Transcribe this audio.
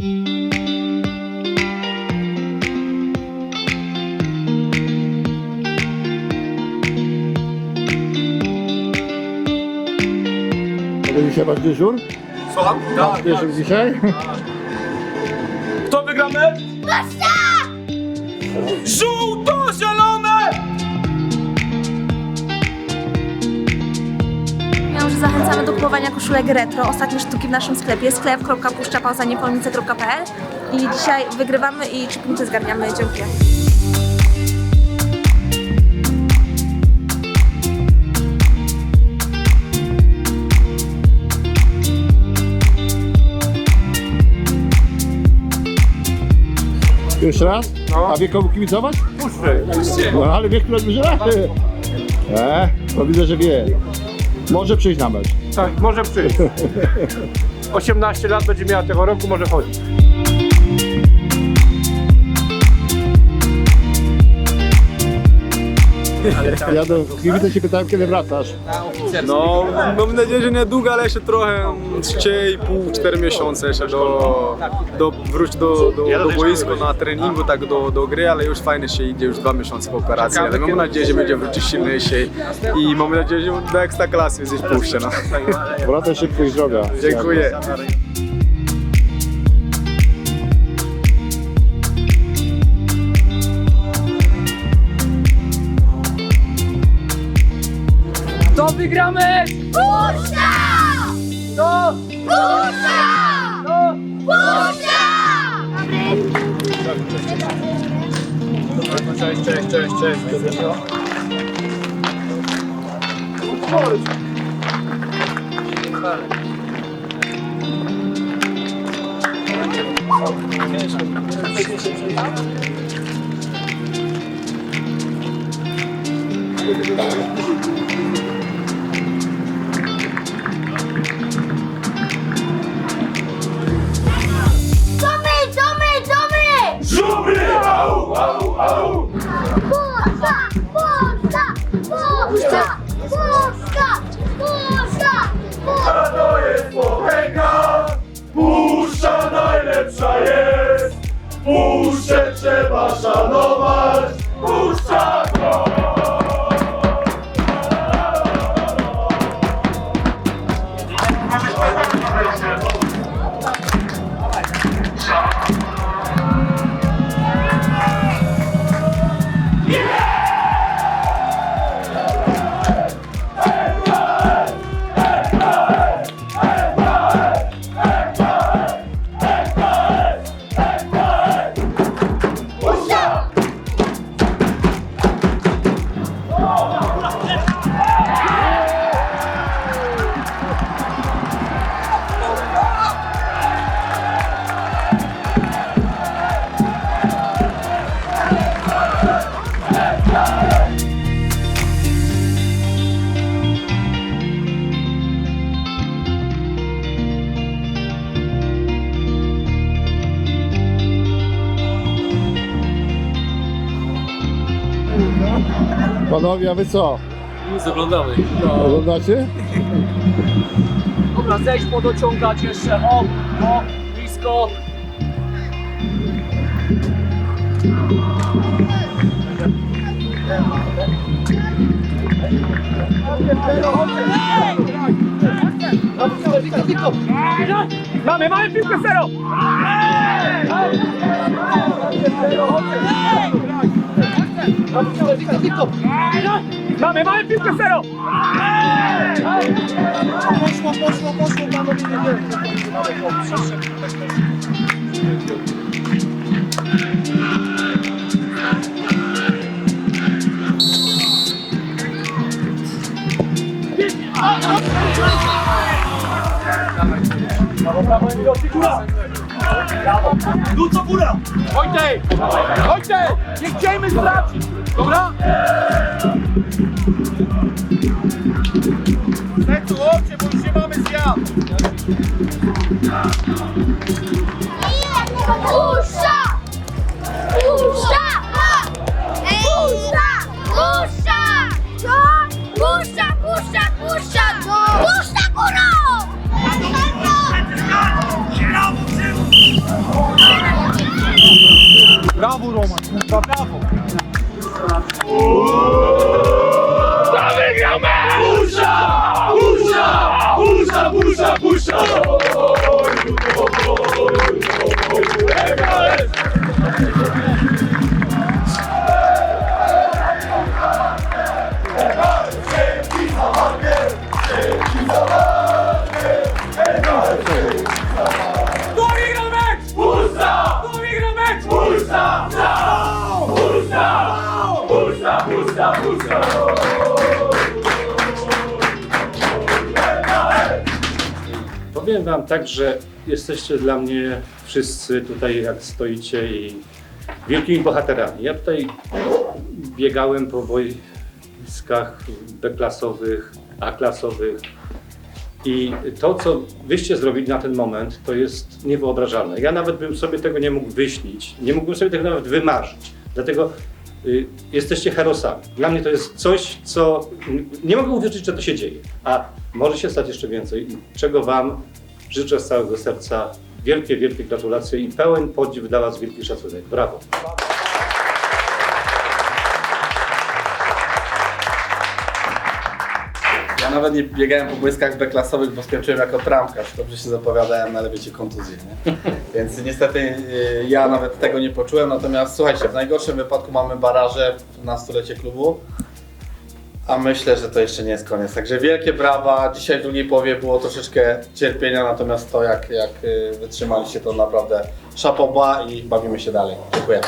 To dzisiaj masz dyżur? Słucham? Masz dyżur dzisiaj? Kto wygra mecz? Żółto-zielone! Zachęcamy do kupowania koszulek retro, ostatnie sztuki w naszym sklepie, sklep.puszczapauza.pl i dzisiaj wygrywamy i trzy punkty zgarniamy, dziękuję. Jeszcze raz? A wie komu kibicować? Puszczę. No ale wie, która drużyna? E, to widzę, że wie. Może przyjść na mecz. Tak, może przyjść. 18 lat będzie miała tego roku, może chodzić. Ja do się pytałem, kiedy wracasz. No, mam nadzieję, że niedługo, ale jeszcze trochę, 3,5-4 miesiące jeszcze do, do wrócić do, do, do boiska na treningu, tak do, do gry, ale już fajnie się idzie, już dwa miesiące po operacji, ale mam nadzieję, że będzie wrócić silniejszy i mam nadzieję, że do ekstraklasy gdzieś puszczę. No. Wracaj szybko i zdrowia. Dziękuję. Kto wygra mecz? Puszcza! Kto? Puszcza! Kto? Puszcza! Cześć, cześć, cześć, cześć. To Panowie, a wy co? Zaglądamy. Oglądacie? Dobra, zejść, podociągać jeszcze. O, o, blisko. Mamy, mamy piłkę zero! Mamy, mamy piłkę zero! Poszło, poszło, poszło, panowie, nie Dużo góra! Wojtek! Wojtek! Nie chcieliśmy stracić! Dobra? Leczu, chodźcie, bo już nie mamy zjazd! Puszcza! Puszcza! Puszcza! Puszcza! Co? Puszcza, puszcza, puszcza! Puszcza górą! Brawo Roman, kurwa, brawo! Salve, Grão Puxa! Puxa! Puxa, puxa, puxa! Oi, oi, Powiem Wam tak, że jesteście dla mnie wszyscy tutaj, jak stoicie, i wielkimi bohaterami. Ja tutaj biegałem po boiskach B-klasowych, A-klasowych i to, co wyście zrobili na ten moment, to jest niewyobrażalne. Ja nawet bym sobie tego nie mógł wyśnić, nie mógłbym sobie tego nawet wymarzyć. Dlatego jesteście herosami. Dla mnie to jest coś, co nie mogę uwierzyć, że to się dzieje. A może się stać jeszcze więcej. Czego Wam życzę z całego serca. Wielkie, wielkie gratulacje i pełen podziw dla Was, wielki szacunek. Brawo. Nawet nie biegałem po błyskach B-klasowych, bo skończyłem jako tramkarz. Dobrze się zapowiadałem, ale wiecie, kontuzje, nie? Więc niestety y, ja nawet tego nie poczułem. Natomiast słuchajcie, w najgorszym wypadku mamy baraże na stulecie klubu. A myślę, że to jeszcze nie jest koniec. Także wielkie brawa. Dzisiaj w drugiej połowie było troszeczkę cierpienia, natomiast to jak, jak y, wytrzymaliście to naprawdę szapoba i bawimy się dalej. Dziękuję.